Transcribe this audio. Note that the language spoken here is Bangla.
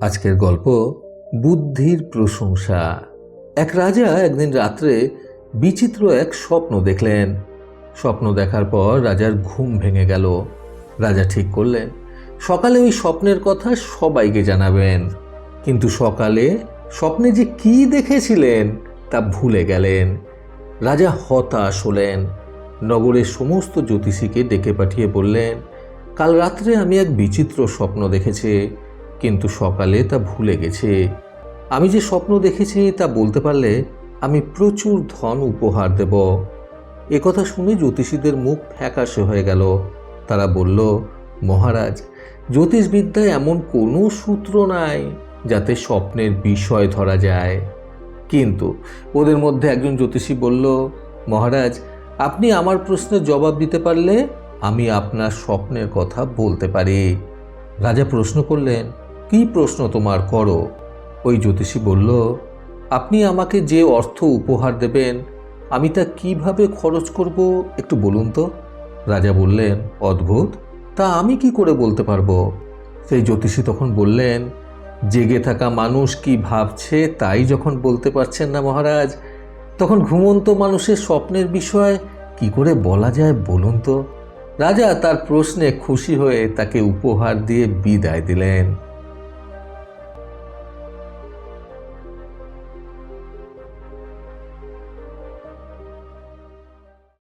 আজকের গল্প, বুদ্ধির প্রশংসা। এক রাজা একদিন রাত্রে বিচিত্র এক স্বপ্ন দেখলেন। স্বপ্ন দেখার পর রাজার ঘুম ভেঙে গেল। রাজা ঠিক করলেন, সকালে ওই স্বপ্নের কথা সবাইকে জানাবেন। কিন্তু সকালে স্বপ্নে যে কি দেখেছিলেন তা ভুলে গেলেন। রাজা হতাশ হলেন। নগরের সমস্ত জ্যোতিষীকে ডেকে পাঠিয়ে বললেন, কাল রাত্রে আমি এক বিচিত্র স্বপ্ন দেখেছি। কিন্তু সকালে তা ভুলে গেছে। আমি যে স্বপ্ন দেখেছি তা বলতে পারলে আমি প্রচুর ধন উপহার দেব। একথা শুনে জ্যোতিষীদের মুখ ফ্যাকাশে হয়ে গেল। তারা বলল, মহারাজ, জ্যোতিষবিদ্যায় এমন কোনো সূত্র নাই যাতে স্বপ্নের বিষয় ধরা যায়। কিন্তু ওদের মধ্যে একজন জ্যোতিষী বলল, মহারাজ, আপনি আমার প্রশ্নের জবাব দিতে পারলে আমি আপনার স্বপ্নের কথা বলতে পারি। রাজা প্রশ্ন করলেন কী প্রশ্ন তোমার করো? ওই জ্যোতিষী বলল, আপনি আমাকে যে অর্থ উপহার দেবেন, আমি তা কীভাবে খরচ করব একটু বলুন তো? রাজা বললেন, অদ্ভুত, তা আমি কি করে বলতে পারব? সেই জ্যোতিষী তখন বললেন, জেগে থাকা মানুষ কি ভাবছে তাই যখন বলতে পারছেন না মহারাজ? তখন ঘুমন্ত মানুষের স্বপ্নের বিষয় কি করে বলা যায় বলুন তো? রাজা তার প্রশ্নে খুশি হয়ে তাকে উপহার দিয়ে বিদায় দিলেন।